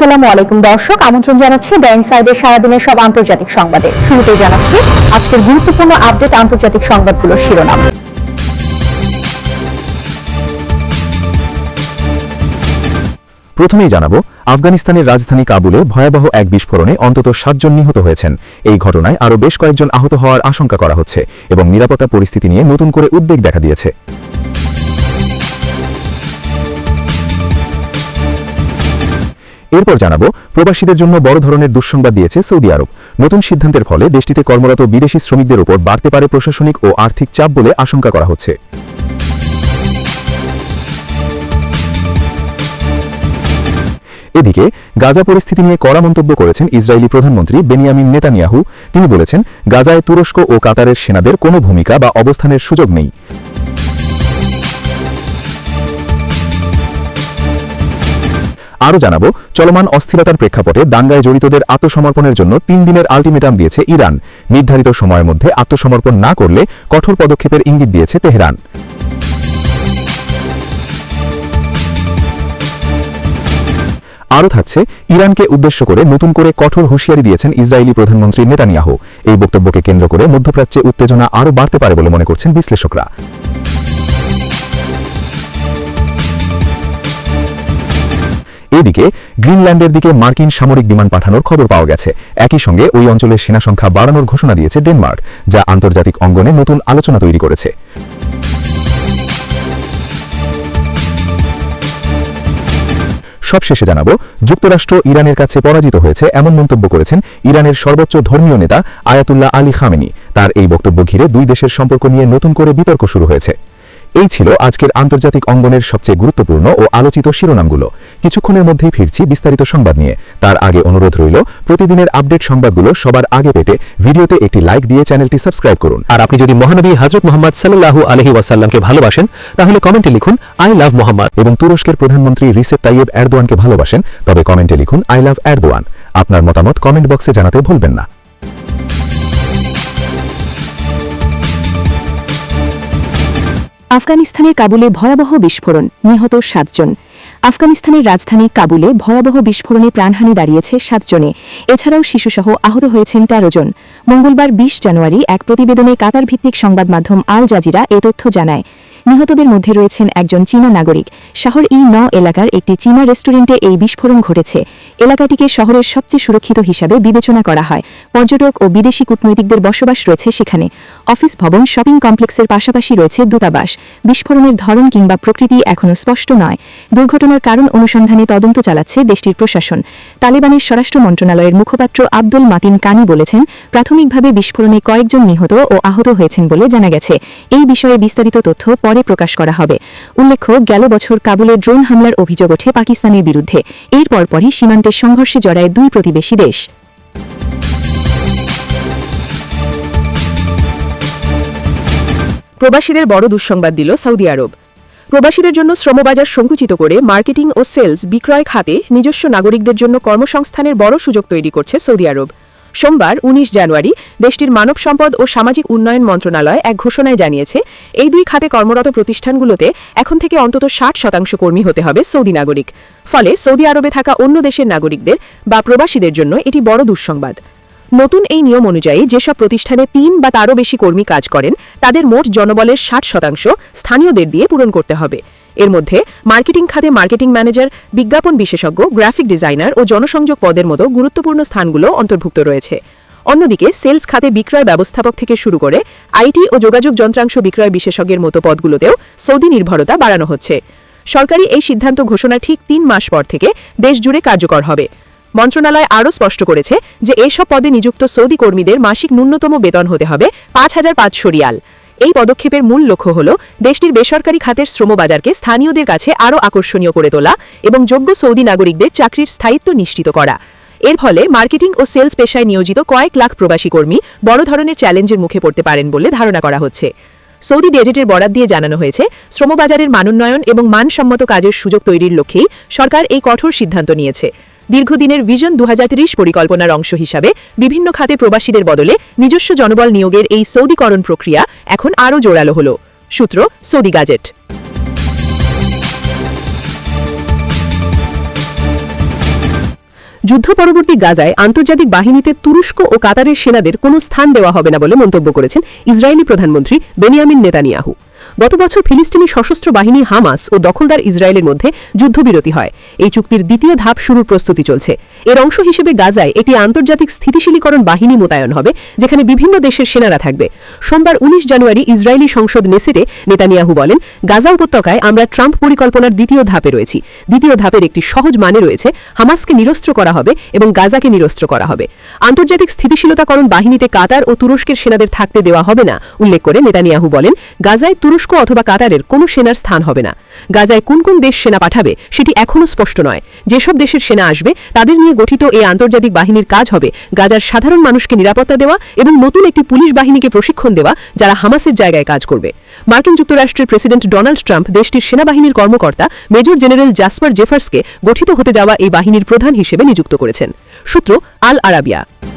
আসসালামু আলাইকুম দর্শক, আমন্ত্রণ জানাচ্ছি দ্য ইনসাইডের সারাদিনের সব আন্তর্জাতিক সংবাদে। শুরুতে জানাচ্ছি আজকের গুরুত্বপূর্ণ আপডেট আন্তর্জাতিক শিরোনাম। প্রথমেই জানাব, আফগানিস্তানের রাজধানী কাবুলে ভয়াবহ এক বিস্ফোরণে অন্তত সাতজন নিহত হয়েছেন। এই ঘটনায় আরও বেশ কয়েকজন আহত হওয়ার আশঙ্কা করা হচ্ছে এবং নিরাপত্তা পরিস্থিতি নিয়ে নতুন করে উদ্বেগ দেখা দিয়েছে। এরপর জানাব, প্রবাসীদের জন্য বড় ধরনের দুঃসংবাদ দিয়েছে সৌদি আরব। নতুন সিদ্ধান্তের ফলে দেশটিতে কর্মরত বিদেশি শ্রমিকদের উপর বাড়তে পারে প্রশাসনিক ও আর্থিক চাপ বলে আশঙ্কা করা হচ্ছে। এদিকে, গাজা পরিস্থিতি নিয়ে কড়া মন্তব্য করেছেন ইসরায়েলি প্রধানমন্ত্রী বেনিয়ামিন নেতানিয়াহু। তিনি বলেছেন, গাজায় তুরস্ক ও কাতারের সেনাদের কোনো ভূমিকা বা অবস্থানের সুযোগ নেই। আরও জানাব, চলমান অস্থিরতার প্রেক্ষাপটে দাঙ্গায় জড়িতদের আত্মসমর্পণের জন্য তিন দিনের আলটিমেটাম দিয়েছে ইরান। নির্ধারিত সময়ের মধ্যে আত্মসমর্পণ না করলে কঠোর পদক্ষেপের ইঙ্গিত দিয়েছে তেহরান। আরও থাকছে, ইরানকে উদ্দেশ্য করে নতুন করে কঠোর হুঁশিয়ারি দিয়েছেন ইসরায়েলি প্রধানমন্ত্রী নেতানিয়াহু। এই বক্তব্যকে কেন্দ্র করে মধ্যপ্রাচ্যে উত্তেজনা আরও বাড়তে পারে বলে মনে করছেন বিশ্লেষকরা। এদিকে গ্রিনল্যান্ডের দিকে মার্কিন সামরিক বিমান পাঠানোর খবর পাওয়া গেছে। একই সঙ্গে ওই অঞ্চলের সেনা সংখ্যা বাড়ানোর ঘোষণা দিয়েছে ডেনমার্ক, যা আন্তর্জাতিক অঙ্গনে নতুন আলোচনা তৈরি করেছে। সবশেষে জানাব, যুক্তরাষ্ট্র ইরানের কাছে পরাজিত হয়েছে এমন মন্তব্য করেছেন ইরানের সর্বোচ্চ ধর্মীয় নেতা আয়াতুল্লাহ আলী খামেনি। তার এই বক্তব্য ঘিরে দুই দেশের সম্পর্ক নিয়ে নতুন করে বিতর্ক শুরু হয়েছে। এই ছিল আজকের আন্তর্জাতিক অঙ্গনের সবচেয়ে গুরুত্বপূর্ণ ও আলোচিত শিরোনামগুলো। কিছুক্ষণের মধ্যেই ফিরছি বিস্তারিত সংবাদ নিয়ে। তার আগে অনুরোধ রইল, প্রতিদিনের আপডেট সংবাদগুলো সবার আগে পেতে ভিডিওতে একটি লাইক দিয়ে চ্যানেলটি সাবস্ক্রাইব করুন। আর আপনি যদি মহানবী হজরত মোহাম্মদ সাল্লাল্লাহু আলহি ওয়াসাল্লামকে ভালোবাসেন, তাহলে কমেন্টে লিখুন, আই লাভ মোহাম্মদ। এবং তুরস্কের প্রধানমন্ত্রী রিসেপ তাইয়েব এরদোয়ানকে ভালোবাসেন, তবে কমেন্টে লিখুন, আই লাভ এরদোয়ান। আপনার মতামত কমেন্ট বক্সে জানাতে ভুলবেন না। আফগানিস্তানের কাবুলে ভয়াবহ বিস্ফোরণ, নিহত সাতজন। আফগানিস্তানের রাজধানী কাবুলে ভয়াবহ বিস্ফোরণে প্রাণহানি দাঁড়িয়েছে সাতজনে। এছাড়াও শিশুসহ আহত হয়েছেন তেরো জন। মঙ্গলবার বিশ জানুয়ারি এক প্রতিবেদনে কাতার ভিত্তিক সংবাদ মাধ্যম আল জাজিরা এ তথ্য জানায়। নিহতদের মধ্যে রয়েছেন একজন চীনা নাগরিক। শহর ই ন এলাকার একটি চীনা রেস্টুরেন্টে এই বিস্ফোরণ ঘটেছে। এলাকাটিকে শহরের সবচেয়ে সুরক্ষিত হিসাবে বিবেচনা করা হয়। পর্যটক ও বিদেশি কূটনৈতিকদের বসবাস রয়েছে সেখানে। অফিস ভবন, শপিং কমপ্লেক্সের পাশাপাশি রয়েছে দূতাবাস। বিস্ফোরণের ধরন কিংবা প্রকৃতি এখনও স্পষ্ট নয়। দুর্ঘটনার কারণ অনুসন্ধানে তদন্ত চালাচ্ছে দেশটির প্রশাসন। তালেবানের স্বরাষ্ট্র মন্ত্রণালয়ের মুখপাত্র আব্দুল মাতিন কানি বলেছেন, প্রাথমিকভাবে বিস্ফোরণে কয়েকজন নিহত ও আহত হয়েছেন বলে জানা গেছে। এই বিষয়ে বিস্তারিত তথ্য পরে প্রকাশ করা হবে। উল্লেখ্য, গেল বছর কাবুলে ড্রোন হামলার অভিযোগ ওঠে পাকিস্তানের বিরুদ্ধে। এর পরপরই সীমান্তের সংঘর্ষে জড়ায় দুই প্রতিবেশী দেশ। প্রবাসীদের বড় দুঃসংবাদ দিল সৌদি আরব। প্রবাসীদের জন্য শ্রমবাজার সংকুচিত করে মার্কেটিং ও সেলস বিক্রয় খাতে নিজস্ব নাগরিকদের জন্য কর্মসংস্থানের বড় সুযোগ তৈরি করছে সৌদি আরব। সোমবার ১৯ জানুয়ারি, দেশটির মানব সম্পদ ও সামাজিক উন্নয়ন মন্ত্রণালয় এক ঘোষণায় জানিয়েছে, এই দুই খাতে কর্মরত প্রতিষ্ঠানগুলোতে এখন থেকে অন্তত ষাট শতাংশ কর্মী হতে হবে সৌদি নাগরিক। ফলে সৌদি আরবে থাকা অন্য দেশের নাগরিকদের বা প্রবাসীদের জন্য এটি বড় দুঃসংবাদ। নতুন এই নিয়ম অনুযায়ী যেসব প্রতিষ্ঠানে তিন বা তারও বেশি কর্মী কাজ করেন, তাদের মোট জনবলের ষাট শতাংশ স্থানীয়দের দিয়ে পূরণ করতে হবে। এর মধ্যে মার্কেটিং খাতে মার্কেটিং ম্যানেজার, বিজ্ঞাপন বিশেষজ্ঞ, গ্রাফিক ডিজাইনার ও জনসংযোগ পদের মতো গুরুত্বপূর্ণ স্থানগুলো অন্তর্ভুক্ত রয়েছে। অন্যদিকে সেলস খাতে বিক্রয় ব্যবস্থাপক থেকে শুরু করে আইটি ও যোগাযোগ যন্ত্রাংশ বিক্রয় বিশেষজ্ঞের মতো পদগুলোতেও সৌদি নির্ভরতা বাড়ানো হচ্ছে। সরকারি এই সিদ্ধান্ত ঘোষণা ঠিক তিন মাস পর থেকে দেশ জুড়ে কার্যকর হবে। মন্ত্রণালয় আরও স্পষ্ট করেছে যে এসব পদে নিযুক্ত সৌদি কর্মীদের মাসিক ন্যূনতম বেতন হতে হবে পাঁচ হাজার পাঁচশো রিয়াল। এই পদক্ষেপের মূল লক্ষ্য হল দেশটির বেসরকারি খাতের শ্রমবাজারকে স্থানীয়দের কাছে আরও আকর্ষণীয় করে তোলা এবং যোগ্য সৌদি নাগরিকদের চাকরির স্থায়িত্ব নিশ্চিত করা। এর ফলে মার্কেটিং ও সেলস পেশায় নিয়োজিত কয়েক লাখ প্রবাসী কর্মী বড় ধরনের চ্যালেঞ্জের মুখে পড়তে পারেন বলে ধারণা করা হচ্ছে। সৌদি গেজেটের বরাদ দিয়ে জানানো হয়েছে, শ্রমবাজারের মানোন্নয়ন এবং মানসম্মত কাজের সুযোগ তৈরির লক্ষ্যেই সরকার এই কঠোর সিদ্ধান্ত নিয়েছে। দীর্ঘদিনের ভিশন দু পরিকল্পনার অংশ হিসাবে বিভিন্ন খাতে প্রবাসীদের বদলে নিজস্ব জনবল নিয়োগের এই সৌদিকরণ প্রক্রিয়া এখন আরও জোরালো হল। সূত্র, সৌদি গাজেট। যুদ্ধ পরবর্তী গাজায় আন্তর্জাতিক বাহিনীতে তুরস্ক ও কাতারের সেনাদের কোনো স্থান দেওয়া হবে না বলে মন্তব্য করেছেন ইসরায়েলি প্রধানমন্ত্রী বেনিয়ামিন নেতানিয়াহু। গত বছর ফিলিস্তিনি সশস্ত্র বাহিনী হামাস ও দখলদার ইসরায়েলের মধ্যে যুদ্ধবিরতি হয়। এই চুক্তির দ্বিতীয় ধাপ শুরুর প্রস্তুতি চলছে। এর অংশ হিসেবে গাজায় একটি আন্তর্জাতিক স্থিতিশীলীকরণ বাহিনী মোতায়েন হবে, যেখানে বিভিন্ন দেশের সেনারা থাকবে। সোমবার উনিশ জানুয়ারি ইসরায়েলি সংসদ নেসেটে নেতানিয়াহু বলেন, গাজা উপত্যকায় আমরা ট্রাম্প পরিকল্পনার দ্বিতীয় ধাপে রয়েছি। দ্বিতীয় ধাপের একটি সহজ মানে রয়েছে হামাসকে নিরস্ত্র করা হবে এবং গাজাকে নিরস্ত্র করা হবে। আন্তর্জাতিক স্থিতিশীলতাকরণ বাহিনীতে কাতার ও তুরস্কের সেনাদের থাকতে দেওয়া হবে না উল্লেখ করে নেতানিয়াহু বলেন। গাজায় তুরস্ক অথবা কাতারের কোনো সেনার স্থান হবে না। গাজায় কোন কোন দেশ সেনা পাঠাবে সেটি এখনও স্পষ্ট নয়। যেসব দেশের সেনা আসবে, তাদের নিয়ে গঠিত এই আন্তর্জাতিক বাহিনীর কাজ হবে গাজার সাধারণ মানুষকে নিরাপত্তা দেওয়া এবং নতুন একটি পুলিশ বাহিনীকে প্রশিক্ষণ দেওয়া, যারা হামাসের জায়গায় কাজ করবে। মার্কিন যুক্তরাষ্ট্রের প্রেসিডেন্ট ডোনাল্ড ট্রাম্প দেশটির সেনাবাহিনীর কর্মকর্তা মেজর জেনারেল জাসপার জেফার্সকে গঠিত হতে যাওয়া এই বাহিনীর প্রধান হিসেবে নিযুক্ত করেছেন। সূত্র আল আরাবিয়া।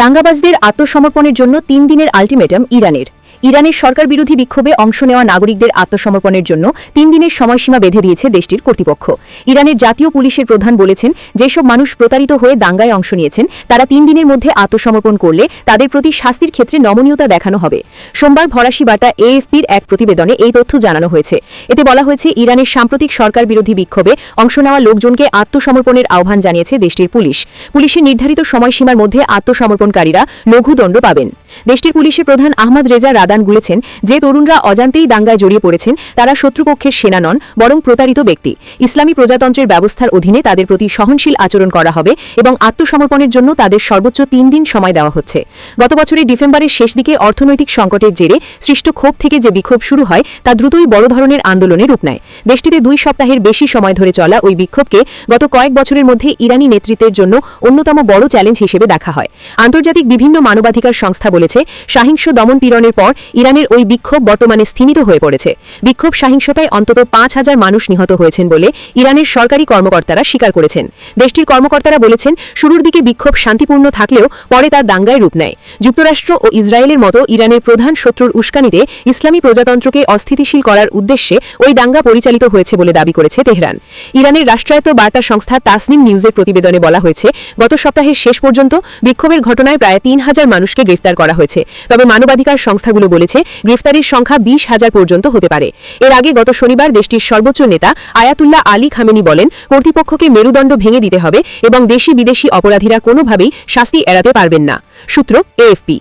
দাঙ্গাবাজদের আত্মসমর্পণের জন্য তিন দিনের আলটিমেটাম ইরানের। ইরানের সরকার বিরোধী বিক্ষোভে অংশ নেওয়া নাগরিকদের আত্মসমর্পণের জন্য তিন দিনের সময়সীমা বেঁধে দিয়েছে দেশটির কর্তৃপক্ষ। ইরানের জাতীয় পুলিশের প্রধান বলেছেন, যেসব মানুষ প্রতারিত হয়ে দাঙ্গায় অংশ নিয়েছেন, তারা তিন দিনের মধ্যে আত্মসমর্পণ করলে তাদের প্রতি শাস্তির ক্ষেত্রে নমনীয়তা দেখানো হবে। সোমবার ফরাসি বার্তা এএফপির এক প্রতিবেদনে এই তথ্য জানানো হয়েছে। এতে বলা হয়েছে, ইরানের সাম্প্রতিক সরকার বিরোধী বিক্ষোভে অংশ নেওয়া লোকজনকে আত্মসমর্পণের আহ্বান জানিয়েছে দেশটির পুলিশ। পুলিশের নির্ধারিত সময়সীমার মধ্যে আত্মসমর্পণকারীরা লঘুদণ্ড পাবেন। দেশটির পুলিশের প্রধান আহমদ রেজা রাদান বলেছেন, যে তরুণরা অজান্তেই দাঙ্গায় জড়িয়ে পড়েছেন, তারা শত্রুপক্ষের সেনা নন, বরং প্রতারিত ব্যক্তি। ইসলামী প্রজাতন্ত্রের ব্যবস্থার অধীনে তাদের প্রতি সহনশীল আচরণ করা হবে এবং আত্মসমর্পণের জন্য তাদের সর্বোচ্চ তিন দিন সময় দেওয়া হচ্ছে। গত বছরের ডিসেম্বরের শেষ দিকে অর্থনৈতিক সংকটের জেরে সৃষ্ট ক্ষোভ থেকে যে বিক্ষোভ শুরু হয়, তা দ্রুতই বড় ধরনের আন্দোলনে রূপ নেয়। দেশটিতে দুই সপ্তাহের বেশি সময় ধরে চলা ওই বিক্ষোভকে গত কয়েক বছরের মধ্যে ইরানি নেতৃত্বের জন্য অন্যতম বড় চ্যালেঞ্জ হিসেবে দেখা হয়। আন্তর্জাতিক বিভিন্ন মানবাধিকার সংস্থা বলেছে, সহিংস দমন পীড়নের পর ইরানের ওই বিক্ষোভ বর্তমানে স্থিমিত হয়ে পড়েছে। বিক্ষোভ সহিংসতায় অন্তত পাঁচ হাজার মানুষ নিহত হয়েছেন বলে ইরানের সরকারি কর্মকর্তারা স্বীকার করেছেন। দেশটির কর্মকর্তারা বলেছেন, শুরুর দিকে বিক্ষোভ শান্তিপূর্ণ থাকলেও পরে তা দাঙ্গায় রূপ নেয়। যুক্তরাষ্ট্র ও ইসরায়েলের মতো ইরানের প্রধান শত্রুর উস্কানিতে ইসলামী প্রজাতন্ত্রকে অস্থিতিশীল করার উদ্দেশ্যে ওই দাঙ্গা পরিচালিত হয়েছে বলে দাবি করেছে তেহরান। ইরানের রাষ্ট্রায়ত্ত বার্তা সংস্থা তাসনিম নিউজের প্রতিবেদনে বলা হয়েছে, গত সপ্তাহের শেষ পর্যন্ত বিক্ষোভের ঘটনায় প্রায় তিন হাজার মানুষকে গ্রেফতার করা হয়েছে। তবে মানবাধিকার সংস্থাগুলো বলেছে, গ্রেফতারির সংখ্যা বিশ হাজার পর্যন্ত হতে পারে। এর আগে গত শনিবার দেশটির সর্বোচ্চ নেতা আয়াতুল্লাহ আলী খামেনি বলেন, কর্তৃপক্ষকে মেরুদণ্ড ভেঙে দিতে হবে এবং দেশি বিদেশি অপরাধীরা কোনোভাবেই শাস্তি এড়াতে পারবেন না। সূত্র, এএফপি।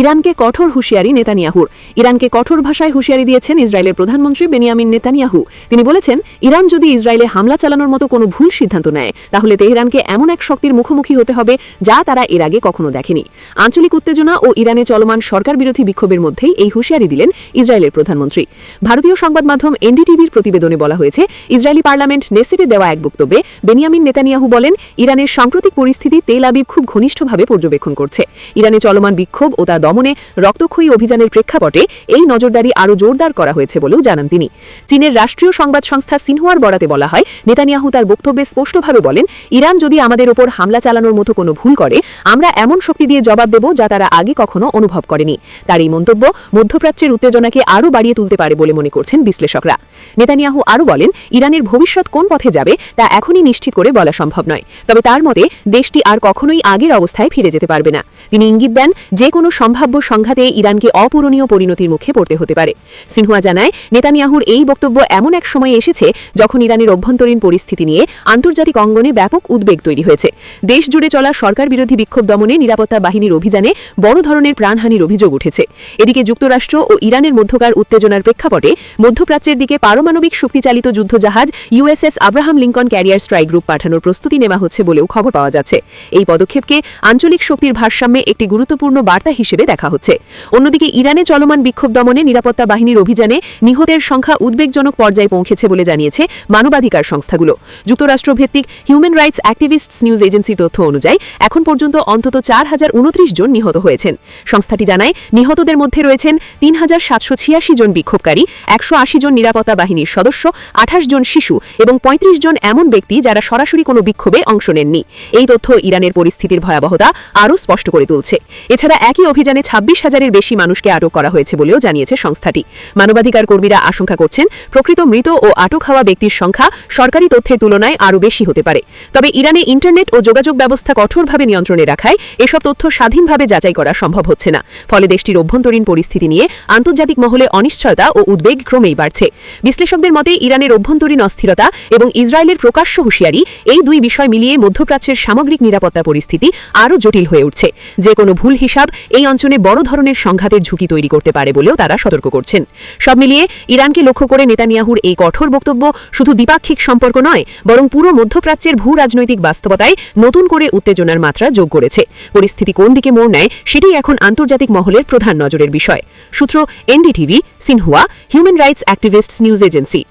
ইরানকে কঠোর হুঁশিয়ারি নেতানিয়াহুর। ইরানকে কঠোর ভাষায় হুঁশিয়ারি দিয়েছেন ইসরায়েলের প্রধানমন্ত্রী বেনিয়ামিন নেতানিয়াহু। তিনি বলেছেন, ইরান যদি ইসরায়েলে হামলা চালানোর মতো কোনো ভুল সিদ্ধান্ত নেয়, তাহলে তেহরানকে এমন এক শক্তির মুখোমুখি হতে হবে যা তারা এর আগে কখনো দেখেনি। আঞ্চলিক উত্তেজনা ও ইরানে চলমান সরকার বিরোধী বিক্ষোভের মধ্যেই এই হুঁশিয়ারি দিলেন ইসরায়েলের প্রধানমন্ত্রী। ভারতীয় সংবাদ মাধ্যম এনডিটিভির প্রতিবেদনে বলা হয়েছে, ইসরায়েলি পার্লামেন্ট নেসেটে দেওয়া এক বক্তব্যে বেনিয়ামিন নেতানিয়াহু বলেন, ইরানের সাম্প্রতিক পরিস্থিতি তেল আবিব খুব ঘনিষ্ঠভাবে পর্যবেক্ষণ করছে। ইরানে চলমান বিক্ষোভ ও তা দমনে রক্তক্ষয়ী অভিযানের প্রেক্ষাপটে এই নজরদারি আরও জোরদার করা হয়েছে বলেও জানান তিনি। চীনের রাষ্ট্রীয় সংবাদ সংস্থা সিনহুয়ার বরাতে বলা হয়, নেতানিয়াহু তার বক্তব্যে স্পষ্টভাবে বলেন, ইরান যদি আমাদের ওপর হামলা চালানোর মতো কোনো ভুল করে, আমরা এমন শক্তি দিয়ে জবাব দেব যা তারা আগে কখনো অনুভব করেনি। তার এই মন্তব্য মধ্যপ্রাচ্যের উত্তেজনাকে আরও বাড়িয়ে তুলতে পারে বলে মনে করছেন বিশ্লেষকরা। নেতানিয়াহু আরও বলেন, ইরানের ভবিষ্যৎ কোন পথে যাবে তা এখনই নিশ্চিত করে বলা সম্ভব নয়। তবে তার মতে, দেশটি আর কখনোই আগের অবস্থায় ফিরে যেতে পারবে না। তিনি ইঙ্গিত দেন, যে কোনো সম্ভাব্য সংঘাতে ইরানকে অপূরণীয় পরিণতির মুখে পড়তে হতে পারে। সিনহুয়া জানায়, নেতানিয়াহুর এই বক্তব্য এমন এক সময়ে এসেছে যখন ইরানের অভ্যন্তরীণ পরিস্থিতি নিয়ে আন্তর্জাতিক অঙ্গনে ব্যাপক উদ্বেগ তৈরি হয়েছে। দেশ জুড়ে চলা সরকার বিরোধী বিক্ষোভ দমনে নিরাপত্তা বাহিনীর অভিযানে বড় ধরনের প্রাণহানির অভিযোগ উঠেছে। এদিকে যুক্তরাষ্ট্র ও ইরানের মধ্যকার উত্তেজনার প্রেক্ষাপটে মধ্যপ্রাচ্যের দিকে পারমাণবিক শক্তিচালিত যুদ্ধজাহাজ USS Abraham Lincoln carrier strike group পাঠানোর প্রস্তুতি নেওয়া হচ্ছে বলেও খবর পাওয়া যাচ্ছে। এই পদক্ষেপকে আঞ্চলিক শক্তির ভারসাম্যে একটি গুরুত্বপূর্ণ বার্তা হিসেবে দেখা হচ্ছে। অন্যদিকে ইরানে চলমান বিক্ষোভ দমনে নিরাপত্তা বাহিনীর অভিযানে নিহতের সংখ্যা উদ্বেগজনক পর্যায়ে পৌঁছেছে বলে জানিয়েছে মানবাধিকার সংস্থাগুলো। যুক্তরাষ্ট্রভিত্তিক হিউম্যান রাইটস অ্যাক্টিভিস্টস নিউজ এজেন্সির তথ্য অনুযায়ী, এখন পর্যন্ত অন্তত চার হাজার উনত্রিশ জন নিহত হয়েছেন। সংস্থাটি জানায়, নিহতদের মধ্যে রয়েছেন তিন হাজার সাতশো ছিয়াশি জন বিক্ষোভকারী, একশো আশি জন নিরাপত্তা বাহিনীর সদস্য, আঠাশ জন শিশু এবং ৩৫ জন এমন ব্যক্তি যারা সরাসরি কোনো বিক্ষোভে অংশ নেননি। এই তথ্য ইরানের পরিস্থিতির ভয়াবহতা আরও স্পষ্ট করে তুলছে। এছাড়া একই অভিযান অভিযানে ছাব্বিশ হাজারের বেশি মানুষকে আটক করা হয়েছে বলেও জানিয়েছে সংস্থাটি। মানবাধিকার কর্মীরা আশঙ্কা করছেন, প্রকৃত মৃত ও আটক হওয়া ব্যক্তির সংখ্যা সরকারি তথ্যের তুলনায় আরও বেশি হতে পারে। তবে ইরানে ইন্টারনেট ও যোগাযোগ ব্যবস্থা কঠোরভাবে নিয়ন্ত্রণে রাখায় এসব তথ্য স্বাধীনভাবে যাচাই করা সম্ভব হচ্ছে না। ফলে দেশটির অভ্যন্তরীণ পরিস্থিতি নিয়ে আন্তর্জাতিক মহলে অনিশ্চয়তা ও উদ্বেগ ক্রমেই বাড়ছে। বিশ্লেষকদের মতে, ইরানের অভ্যন্তরীণ অস্থিরতা এবং ইসরায়েলের প্রকাশ্য হুঁশিয়ারি এই দুই বিষয় মিলিয়ে মধ্যপ্রাচ্যের সামগ্রিক নিরাপত্তা পরিস্থিতি আরও জটিল হয়ে উঠছে। যে কোনো ভুল হিসাব এই অঞ্চলে বড় ধরনের সংঘাতের ঝুঁকি তৈরি করতে পারে বলেও তারা সতর্ক করছেন। সব মিলিয়ে ইরানকে লক্ষ্য করে নেতানিয়াহুর এই কঠোর বক্তব্য শুধু দ্বিপাক্ষিক সম্পর্ক নয়, বরং পুরো মধ্যপ্রাচ্যের ভূ রাজনৈতিক বাস্তবতায় নতুন করে উত্তেজনার মাত্রা যোগ করেছে। পরিস্থিতি কোন দিকে মোড় নেয় সেটি এখন আন্তর্জাতিক মহলের প্রধান নজরের বিষয়। সূত্র NDTV, Xinhua human rights activists news agency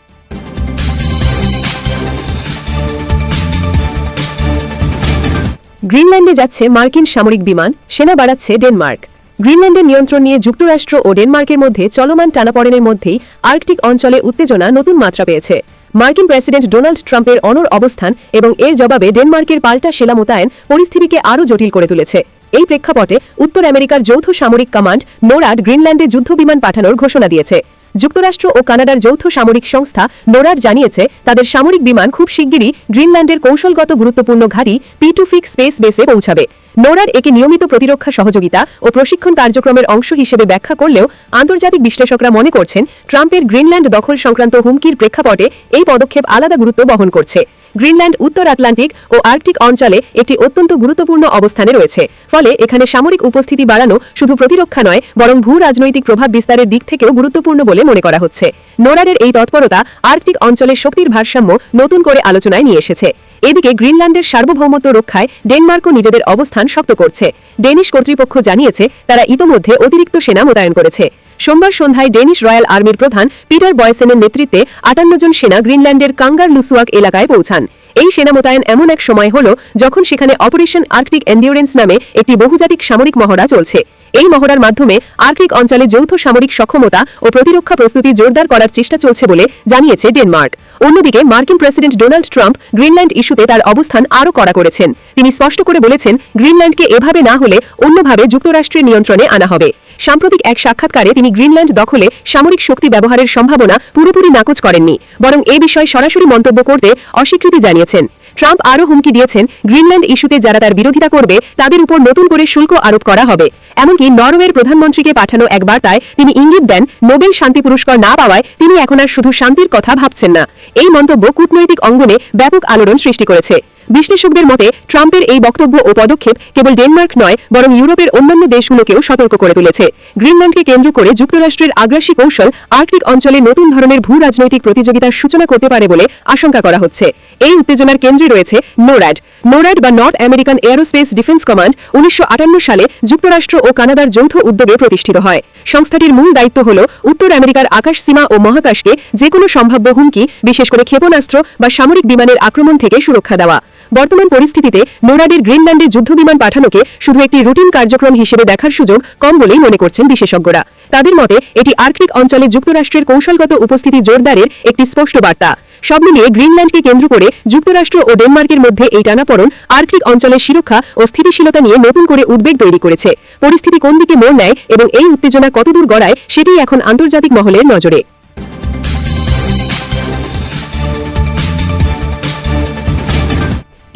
গ্রিনল্যান্ডে যাচ্ছে মার্কিন সামরিক বিমান, সেনা বাড়াচ্ছে ডেনমার্ক। গ্রিনল্যান্ডের নিয়ন্ত্রণ নিয়ে যুক্তরাষ্ট্র ও ডেনমার্কের মধ্যে চলমান টানাপড়েনের মধ্যেই আর্কটিক অঞ্চলে উত্তেজনা নতুন মাত্রা পেয়েছে। মার্কিন প্রেসিডেন্ট ডোনাল্ড ট্রাম্পের অনর অবস্থান এবং এর জবাবে ডেনমার্কের পাল্টা সেলা মোতায়েন পরিস্থিতিকে আরও জটিল করে তুলেছে। এই প্রেক্ষাপটে উত্তর আমেরিকার যৌথ সামরিক কমান্ড নোরাড গ্রিনল্যান্ডে যুদ্ধবিমান পাঠানোর ঘোষণা দিয়েছে। যুক্তরাষ্ট্র ও কানাডার যৌথ সামরিক সংস্থা নোরার জানিয়েছে, তাদের সামরিক বিমান খুব শিগগিরই গ্রিনল্যান্ডের কৌশলগত গুরুত্বপূর্ণ ঘাঁটি পি টু ফিক্স স্পেস বেসে পৌঁছাবে। নোরার একে নিয়মিত প্রতিরক্ষা সহযোগিতা ও প্রশিক্ষণ কার্যক্রমের অংশ হিসেবে ব্যাখ্যা করলেও আন্তর্জাতিক বিশ্লেষকরা মনে করছেন, ট্রাম্পের গ্রিনল্যান্ড দখল সংক্রান্ত হুমকির প্রেক্ষাপটে এই পদক্ষেপ আলাদা গুরুত্ব বহন করছে। গ্রিনল্যান্ড, উত্তর আটলান্টিক ও আর্কটিক অঞ্চলে একটি অত্যন্ত গুরুত্বপূর্ণ অবস্থানে রয়েছে। ফলে এখানে সামরিক উপস্থিতি বাড়ানো শুধু প্রতিরক্ষা নয়, বরং ভূ রাজনৈতিক প্রভাব বিস্তারের দিক থেকেও গুরুত্বপূর্ণ বলে মনে করা হচ্ছে। নোরারের এই তৎপরতা আর্কটিক অঞ্চলের শক্তির ভারসাম্য নতুন করে আলোচনায় নিয়ে এসেছে। এদিকে গ্রিনল্যান্ডের সার্বভৌমত্ব রক্ষায় ডেনমার্কও নিজেদের অবস্থান শক্ত করছে। ডেনিশ কর্তৃপক্ষ জানিয়েছে, তারা ইতোমধ্যে অতিরিক্ত সেনা মোতায়েন করেছে। সোমবার সন্ধ্যায় ডেনিশ রয়্যাল আর্মির প্রধান পিটার বয়সেনের নেতৃত্বে আটান্ন জন সেনা গ্রিনল্যান্ডের কাঙ্গার লুসুয়াক এলাকায় পৌঁছান। এই সেনা মোতায়েন এমন এক সময় হল যখন সেখানে অপারেশন আর্কটিক এন্ডিউরেন্স নামে একটি বহুজাতিক সামরিক মহড়া চলছে। এই মহড়ার মাধ্যমে আর্কটিক অঞ্চলে যৌথ সামরিক সক্ষমতা ও প্রতিরক্ষা প্রস্তুতি জোরদার করার চেষ্টা চলছে বলে জানিয়েছে ডেনমার্ক। অন্যদিকে মার্কিন প্রেসিডেন্ট ডোনাল্ড ট্রাম্প গ্রিনল্যান্ড ইস্যুতে তার অবস্থান আরও কড়া করেছেন। তিনি স্পষ্ট করে বলেছেন, গ্রিনল্যান্ডকে এভাবে না হলে অন্যভাবে যুক্তরাষ্ট্রের নিয়ন্ত্রণে আনা হবে। সাম্প্রতিক এক সাক্ষাৎকারে তিনি গ্রিনল্যান্ড দখলে সামরিক শক্তি ব্যবহারের সম্ভাবনা পুরোপুরি নাকচ করেননি, বরং এ বিষয়ে সরাসরি মন্তব্য করতে অস্বীকৃতি জানিয়েছেন। ট্রাম্প আরও হুমকি দিয়েছেন, গ্রিনল্যান্ড ইস্যুতে যারা তার বিরোধিতা করবে, তাদের উপর নতুন করে শুল্ক আরোপ করা হবে। এমনকি নরওয়ের প্রধানমন্ত্রীকে পাঠানো এক বার্তায় তিনি ইঙ্গিত দেন, নোবেল শান্তি পুরস্কার না পাওয়ায় তিনি এখন আর শুধু শান্তির কথা ভাবছেন না। এই মন্তব্য কূটনৈতিক অঙ্গনে ব্যাপক আলোড়ন সৃষ্টি করেছে। বিশ্লেষকদের মতে, ট্রাম্পের এই বক্তব্য ও পদক্ষেপ কেবল ডেনমার্ক নয়, বরং ইউরোপের অন্যান্য দেশগুলোকেও সতর্ক করে তুলেছে। গ্রিনল্যান্ডকে কেন্দ্র করে যুক্তরাষ্ট্রের আগ্রাসী কৌশল আর্কটিক অঞ্চলে নতুন ধরনের ভূ রাজনৈতিক প্রতিযোগিতার সূচনা করতে পারে বলে আশঙ্কা করা হচ্ছে। এই উত্তেজনার কেন্দ্রে রয়েছে নোর্যাড নোর্যাড বা north American aerospace defence command উনিশশো আটান্ন সালে যুক্তরাষ্ট্র ও কানাডার যৌথ উদ্যোগে প্রতিষ্ঠিত হয়। সংস্থাটির মূল দায়িত্ব হল উত্তর আমেরিকার আকাশ সীমা ও মহাকাশকে যে কোনো সম্ভাব্য হুমকি, বিশেষ করে ক্ষেপণাস্ত্র বা সামরিক বিমানের আক্রমণ থেকে সুরক্ষা দেওয়া। বর্তমান পরিস্থিতিতে নোরাডের গ্রিনল্যান্ডে যুদ্ধবিমান পাঠানোকে শুধু একটি রুটিন কার্যক্রম হিসেবে দেখার সুযোগ কম বলেই মনে করছেন বিশেষজ্ঞরা। তাদের মতে, এটি আর্কটিক অঞ্চলে যুক্তরাষ্ট্রের কৌশলগত উপস্থিতি জোরদারের একটি স্পষ্ট বার্তা। সব মিলিয়ে গ্রিনল্যান্ডকে কেন্দ্র করে যুক্তরাষ্ট্র ও ডেনমার্কের মধ্যে এই টানাপড়ন আর্কটিক অঞ্চলের সুরক্ষা ও স্থিতিশীলতা নিয়ে নতুন করে উদ্বেগ তৈরি করেছে। পরিস্থিতি কোন দিকে মোড় নেয় এবং এই উত্তেজনা কতদূর গড়ায়, সেটিই এখন আন্তর্জাতিক মহলের নজরে।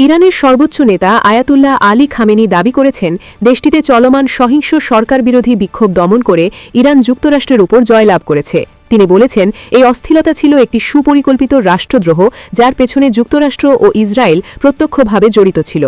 ইরানের সর্বোচ্চ নেতা আয়াতুল্লাহ আলী খামেনি দাবি করেছেন, দেশটিতে চলমান সহিংস সরকার বিরোধী বিক্ষোভ দমন করে ইরান যুক্তরাষ্ট্রের উপর জয়লাভ করেছে। তিনি বলেছেন, এই অস্থিরতা ছিল একটি সুপরিকল্পিত রাষ্ট্রদ্রোহ, যার পেছনে যুক্তরাষ্ট্র ও ইসরায়েল প্রত্যক্ষভাবে জড়িত ছিল।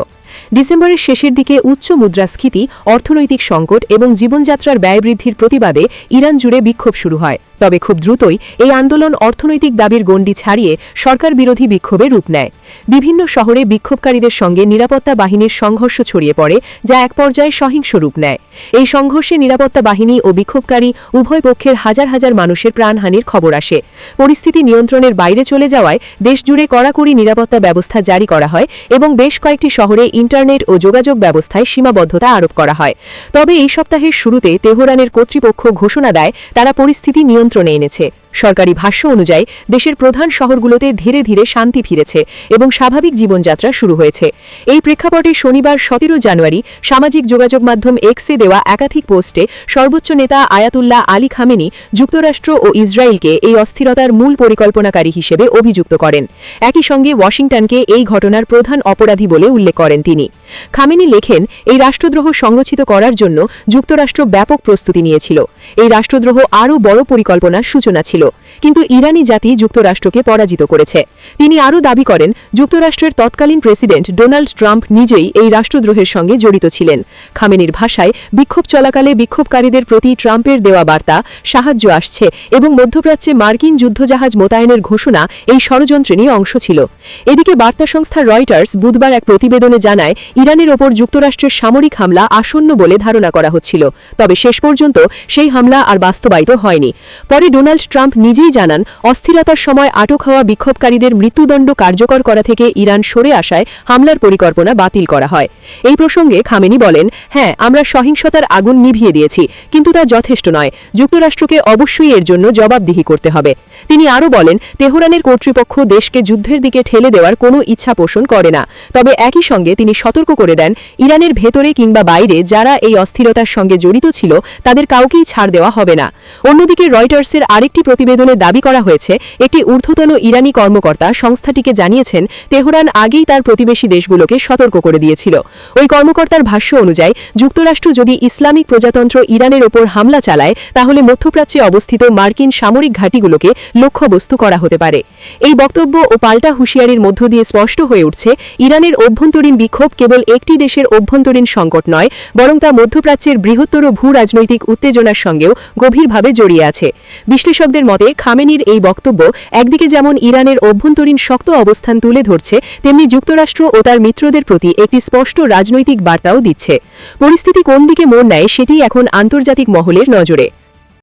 ডিসেম্বরের শেষের দিকে উচ্চ মুদ্রাস্ফীতি, অর্থনৈতিক সংকট এবং জীবনযাত্রার ব্যয় বৃদ্ধির প্রতিবাদে ইরান জুড়ে বিক্ষোভ শুরু হয়। তবে খুব দ্রুতই এই আন্দোলন অর্থনৈতিক দাবির গণ্ডি ছাড়িয়ে সরকার বিরোধী বিক্ষোভে রূপ নেয়। বিভিন্ন শহরে বিক্ষোভকারীদের সঙ্গে নিরাপত্তা বাহিনীর সংঘর্ষ ছড়িয়ে পড়ে, যা এক পর্যায়ে সহিংস রূপ নেয়। এই সংঘর্ষে নিরাপত্তা বাহিনী ও বিক্ষোভকারী উভয় পক্ষের হাজার হাজার মানুষের প্রাণহানির খবর আসে। পরিস্থিতি নিয়ন্ত্রণের বাইরে চলে যাওয়ায় দেশজুড়ে কড়াকড়ি নিরাপত্তা ব্যবস্থা জারি করা হয় এবং বেশ কয়েকটি শহরে ইন্টারনেট ও যোগাযোগ ব্যবস্থায় সীমাবদ্ধতা আরোপ করা হয়। তবে এই সপ্তাহের শুরুতে তেহরানের কর্তৃপক্ষ ঘোষণা দেয়, তারা পরিস্থিতি নিয়ন্ত্রণে এনেছে। সরকারি ভাষ্য অনুযায়ী, দেশের প্রধান শহরগুলোতে ধীরে ধীরে শান্তি ফিরেছে এবং স্বাভাবিক জীবনযাত্রা শুরু হয়েছে। এই প্রেক্ষাপটে শনিবার সতেরো জানুয়ারি সামাজিক যোগাযোগ মাধ্যম এক্সে দেওয়া একাধিক পোস্টে সর্বোচ্চ নেতা আয়াতুল্লাহ আলী খামেনি যুক্তরাষ্ট্র ও ইসরায়েলকে এই অস্থিরতার মূল পরিকল্পনাকারী হিসেবে অভিযুক্ত করেন। একই সঙ্গে ওয়াশিংটনকে এই ঘটনার প্রধান অপরাধী বলে উল্লেখ করেন তিনি। খামেনি লেখেন, এই রাষ্ট্রদ্রোহ সংরক্ষিত করার জন্য যুক্তরাষ্ট্র ব্যাপক প্রস্তুতি নিয়েছিল। এই রাষ্ট্রদ্রোহ আরও বড় পরিকল্পনার সূচনা ছিল। কিন্তু ইরানি জাতি যুক্তরাষ্ট্রকে পরাজিত করেছে। তিনি আরও দাবি করেন, যুক্তরাষ্ট্রের তৎকালীন প্রেসিডেন্ট ডোনাল্ড ট্রাম্প নিজেই এই রাষ্ট্রদ্রোহের সঙ্গে জড়িত ছিলেন। খামেনির ভাষায়, বিক্ষোভ চলাকালে বিক্ষোভকারীদের প্রতি ট্রাম্পের দেওয়া বার্তা সাহায্য আসছে এবং মধ্যপ্রাচ্যে মার্কিন যুদ্ধজাহাজ মোতায়েনের ঘোষণা এই ষড়যন্ত্রেরই অংশ ছিল। এদিকে বার্তা সংস্থা রয়টার্স বুধবার এক প্রতিবেদনে জানায়, ইরানের ওপর যুক্তরাষ্ট্রের সামরিক হামলা আসন্ন বলে ধারণা করা হচ্ছিল। তবে শেষ পর্যন্ত সেই হামলা আর বাস্তবায়িত হয়নি। পরে ডোনাল্ড ট্রাম্প নিজেই জানান, অস্থিরতার সময় আটক হওয়া বিক্ষোভকারীদের মৃত্যুদণ্ড কার্যকর করা থেকে ইরান সরে আসায় হামলার পরিকল্পনা বাতিল করা হয়। এই প্রসঙ্গে খামেনি বলেন হ্যাঁ আমরা সহিংসতার আগুন নিভিয়ে দিয়েছি, কিন্তু তা যথেষ্ট নয়। যুক্তরাষ্ট্রকে অবশ্যই এর জন্য জবাবদিহি করতে হবে। তিনি আরও বলেন, তেহরানের কর্তৃপক্ষ দেশকে যুদ্ধের দিকে ঠেলে দেওয়ার কোনো ইচ্ছা পোষণ করে না। তবে একই সঙ্গে তিনি সতর্ক করে দেন, ইরানের ভেতরে কিংবা বাইরে যারা এই অস্থিরতার সঙ্গে জড়িত ছিল, তাদের কাউকেই ছাড় দেওয়া হবে না। অন্যদিকে রয়টার্সের আরেকটি প্রতিবেদনে দাবি করা হয়েছে, একটি ঊর্ধ্বতন ইরানি কর্মকর্তা সংস্থাটিকে জানিয়েছেন, তেহরান আগেই তার প্রতিবেশী দেশগুলোকে সতর্ক করে দিয়েছিল। ওই কর্মকর্তার ভাষ্য অনুযায়ী, যুক্তরাষ্ট্র যদি ইসলামিক প্রজাতন্ত্র ইরানের ওপর হামলা চালায়, তাহলে মধ্যপ্রাচ্যে অবস্থিত মার্কিন সামরিক ঘাঁটিগুলোকে লক্ষ্যবস্তু করা হতে পারে। এই বক্তব্য ও পাল্টা হুঁশিয়ারির মধ্য দিয়ে স্পষ্ট হয়ে উঠছে, ইরানের অভ্যন্তরীণ বিক্ষোভ কেবল একটি দেশের অভ্যন্তরীণ সংকট নয়, বরং তা মধ্যপ্রাচ্যের বৃহত্তর ভূ রাজনৈতিক উত্তেজনার সঙ্গেও গভীরভাবে জড়িয়ে আছে। বিশ্লেষকদের মতে, খামেনির এই বক্তব্য একদিকে যেমন ইরানের অভ্যন্তরীণ শক্ত অবস্থান তুলে ধরছে, তেমনি যুক্তরাষ্ট্র ও তার মিত্রদের প্রতি একটি স্পষ্ট রাজনৈতিক বার্তাও দিচ্ছে। পরিস্থিতি কোন দিকে মোড় নেয় সেটি এখন আন্তর্জাতিক মহলের নজরে।